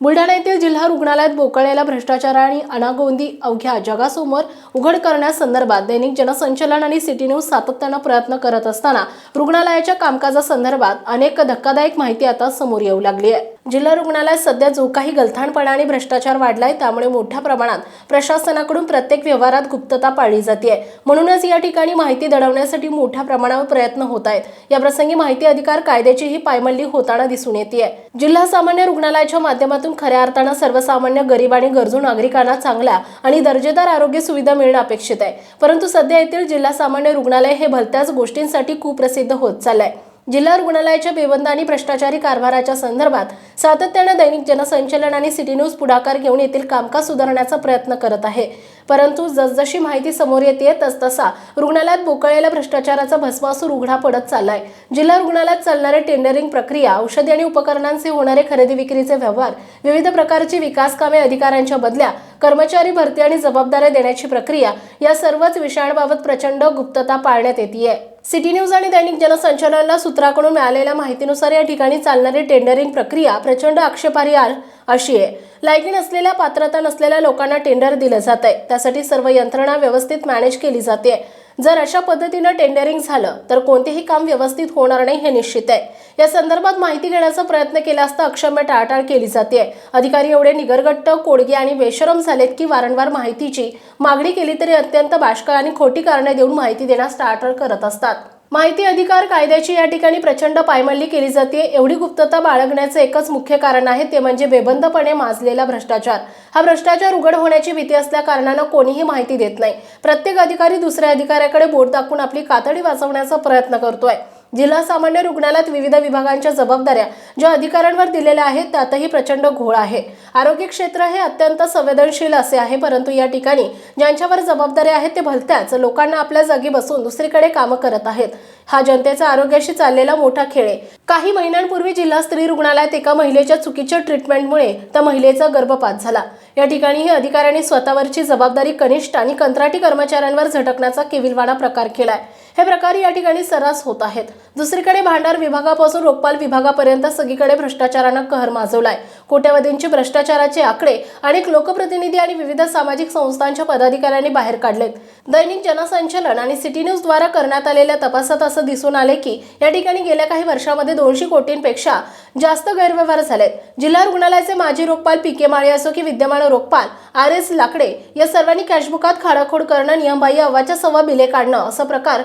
बुलढाणा येथील जिल्हा रुग्णालयात बोकळलेला भ्रष्टाचार आणि अनागोंदी अवघ्या जगासमोर उघड करण्यासंदर्भात दैनिक जनसंचलन आणि सिटी न्यूज सातत्यानं प्रयत्न करत असताना रुग्णालयाच्या कामकाजासंदर्भात अनेक धक्कादायक माहिती आता समोर येऊ लागली आहे. जिल्हा रुग्णालयात सध्या जो काही गलथाणपणा आणि भ्रष्टाचार वाढलाय त्यामुळे मोठ्या प्रमाणात प्रशासनाकडून प्रत्येक व्यवहारात गुप्तता पाळली जाते म्हणूनच या ठिकाणी माहिती दडवण्यासाठी मोठ्या प्रमाणावर प्रयत्न होत आहेत. याप्रसंगी माहिती अधिकार कायद्याचीही पायमल्ली होताना दिसून येते जिल्हा सामान्य रुग्णालयाच्या माध्यमातून खऱ्या अर्थानं सर्वसामान्य गरीब आणि गरजू नागरिकांना चांगल्या आणि दर्जेदार आरोग्य सुविधा मिळणं अपेक्षित आहे. परंतु सध्या येथील जिल्हा सामान्य रुग्णालय हे भलत्याच गोष्टींसाठी कुप्रसिद्ध होत चाललंय. जिल्हा रुग्णालयाच्या बेबंद आणि भ्रष्टाचारी कारभाराच्या संदर्भात सातत्यानं दैनिक जनसंचलन आणि सिटी न्यूज पुढाकार घेऊन येथील कामकाज सुधारण्याचा प्रयत्न करत आहे. परंतु जसजशी माहिती समोर येते तसतसा रुग्णालयात बोकळलेल्या भ्रष्टाचाराचा भस्मासूर उघडा पडत चाललाय. जिल्हा रुग्णालयात चालणारे टेंडरिंग प्रक्रिया औषधी आणि उपकरणांचे होणारे खरेदी विक्रीचे व्यवहार विविध प्रकारची विकास कामे अधिकाऱ्यांच्या बदल्या कर्मचारी भरती आणि जबाबदाऱ्या देण्याची प्रक्रिया या सर्वच विषयांबाबत प्रचंड गुप्तता पाळण्यात येते सिटी न्यूज आणि दैनिक जनसंचालनाला सूत्राकडून मिळालेल्या माहितीनुसार या ठिकाणी चालणारी टेंडरिंग प्रक्रिया प्रचंड आक्षेपार्ह अशी आहे. लायकी नसलेल्या पात्रता नसलेल्या लोकांना टेंडर दिलं जात आहे त्यासाठी सर्व यंत्रणा व्यवस्थित मॅनेज केली जाते जर अशा पद्धतीनं टेंडरिंग झालं तर कोणतेही काम व्यवस्थित होणार नाही हे निश्चित आहे. या संदर्भात माहिती घेण्याचा प्रयत्न केला असता अक्षम्य टाळाटाळ केली जाते अधिकारी एवढे निगरगट्ट कोडगे आणि बेशरम झालेत की वारंवार माहितीची मागणी केली तरी अत्यंत बाष्कळ आणि खोटी कारणे देऊन माहिती देण्यास टाळाटाळ करत असतात. माहिती अधिकार कायद्याची या ठिकाणी प्रचंड पायमल्ली केली जाते. एवढी गुप्तता बाळगण्याचं एकच मुख्य कारण आहे ते म्हणजे बेबंदपणे माजलेला भ्रष्टाचार. हा भ्रष्टाचार उघड होण्याची भीती असल्या कारणानं कोणीही माहिती देत नाही. प्रत्येक अधिकारी दुसऱ्या अधिकाऱ्याकडे बोट दाखवून आपली कातडी वाचवण्याचा प्रयत्न करतोय. जिल्हा सामान्य रुग्णालयात विविध विभागांच्या जबाबदाऱ्या ज्या अधिकाऱ्यांवर दिलेल्या आहेत त्यातही प्रचंड घोळ आहे. आरोग्य क्षेत्र हे अत्यंत संवेदनशील असे आहे परंतु या ठिकाणी ज्यांच्यावर जबाबदाऱ्या आहेत ते भलत्याच लोकांना आपल्या जागी बसून दुसरीकडे कामं करत आहेत. हा जनतेचा आरोग्याशी चाललेला मोठा खेळ आहे. काही महिन्यांपूर्वी जिल्हा स्त्री रुग्णालयात एका महिलेच्या चुकीच्या ट्रीटमेंटमुळे त्या महिलेचा गर्भपात झाला. या ठिकाणीही अधिकाऱ्यांनी स्वतःवरची जबाबदारी कनिष्ठ आणि कंत्राटी कर्मचाऱ्यांवर झटकण्याचा केविलवाणा प्रकार केलाय. हे प्रकार या ठिकाणी सर्रास होत आहेत. दुसरीकडे भांडार विभागापासून रोखपाल विभागापर्यंत सगळीकडे भ्रष्टाचारानं कहर माजवलाय. कोट्यवधींचे भ्रष्टाचाराचे आकडे अनेक लोकप्रतिनिधी आणि विविध सामाजिक संस्थांच्या पदाधिकाऱ्यांनी बाहेर काढलेत. दैनिक जनसंचलन आणि सिटी न्यूज द्वारा करण्यात आलेल्या तपासात असं दिसून आले की या ठिकाणी गेल्या काही वर्षामध्ये दोनशे कोटींपेक्षा जास्त गैरव्यवहार झालेत. जिल्हा रुग्णालयाचे माजी रोखपाल पी के माळे असो की विद्यमान रोखपाल आर एस लाकडे या सर्वांनी कॅशबुकात खाडाखोड करणं नियमबाह्य अव्वाच्या सव्वा बिले काढणं असं प्रकार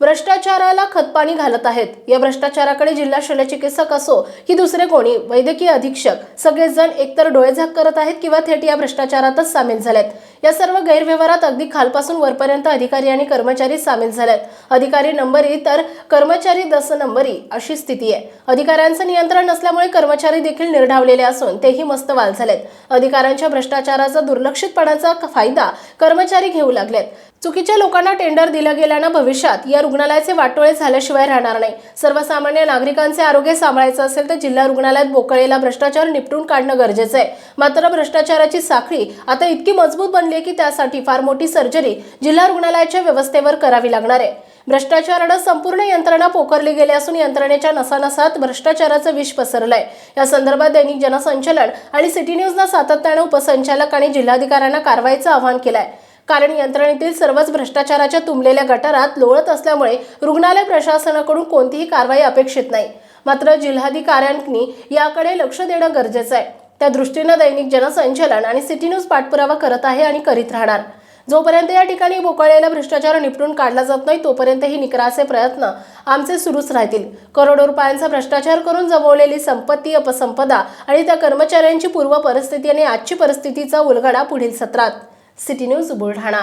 भ्रष्टाचाराला खतपाणी घालत आहेत. या भ्रष्टाचाराकडे जिल्हा शल्यचिकित्सक असो की दुसरे कोणी वैद्यकीय अधीक्षक सगळेजण एकतर डोळेझाक करत आहेत किंवा थेट या भ्रष्टाचारातच सामील झालेत. या सर्व गैरव्यवहारात अगदी खालपासून वरपर्यंत अधिकारी आणि कर्मचारी सामील झालेत. अधिकारी नंबरी तर कर्मचारी दस नंबरी अशी स्थिती आहे. अधिकाऱ्यांचं नियंत्रण नसल्यामुळे कर्मचारी देखील निर्ढावलेले असून तेही मस्त वाल झालेत. अधिकाऱ्यांच्या भ्रष्टाचाराचा दुर्लक्षितपणाचा फायदा कर्मचारी घेऊ लागलेत. चुकीच्या लोकांना टेंडर दिलं गेल्यानं भविष्यात या रुग्णालयाचे वाटोळे झाल्याशिवाय राहणार नाही. सर्वसामान्य नागरिकांचे आरोग्य सांभाळायचं असेल तर जिल्हा रुग्णालयात बोकळलेला भ्रष्टाचार निपटून काढणं गरजेचं आहे. मात्र भ्रष्टाचाराची साखळी आता इतकी मजबूत बनली आहे की त्यासाठी फार मोठी सर्जरी जिल्हा रुग्णालयाच्या व्यवस्थेवर करावी लागणार आहे. भ्रष्टाचारानं संपूर्ण यंत्रणा पोखरली गेली असून यंत्रणेच्या नसानसात भ्रष्टाचाराचं विष पसरलंय. या संदर्भात दैनिक जनसंचलन आणि सिटी न्यूजनं सातत्यानं उपसंचालक आणि जिल्हाधिकाऱ्यांना कारवाईचं आवाहन केलं आहे कारण यंत्रणेतील सर्वच भ्रष्टाचाराच्या तुंबलेल्या गटारात लोळत असल्यामुळे रुग्णालय प्रशासनाकडून कोणतीही कारवाई अपेक्षित नाही. मात्र जिल्हाधिकाऱ्यांनी याकडे लक्ष देणं गरजेचं आहे. त्या दृष्टीनं दैनिक जनसंचलन आणि सिटी न्यूज पाठपुरावा करत आहे आणि करीत राहणार. जोपर्यंत या ठिकाणी बोकाळलेला भ्रष्टाचार निपटून काढला जात नाही तोपर्यंत ही निकराचे प्रयत्न आमचे सुरूच राहतील. करोडो रुपयांचा भ्रष्टाचार करून जमवलेली संपत्ती अपसंपदा आणि त्या कर्मचाऱ्यांची पूर्व परिस्थिती आणि आजची परिस्थितीचा उलगडा पुढील सत्रात. City news Buldhana.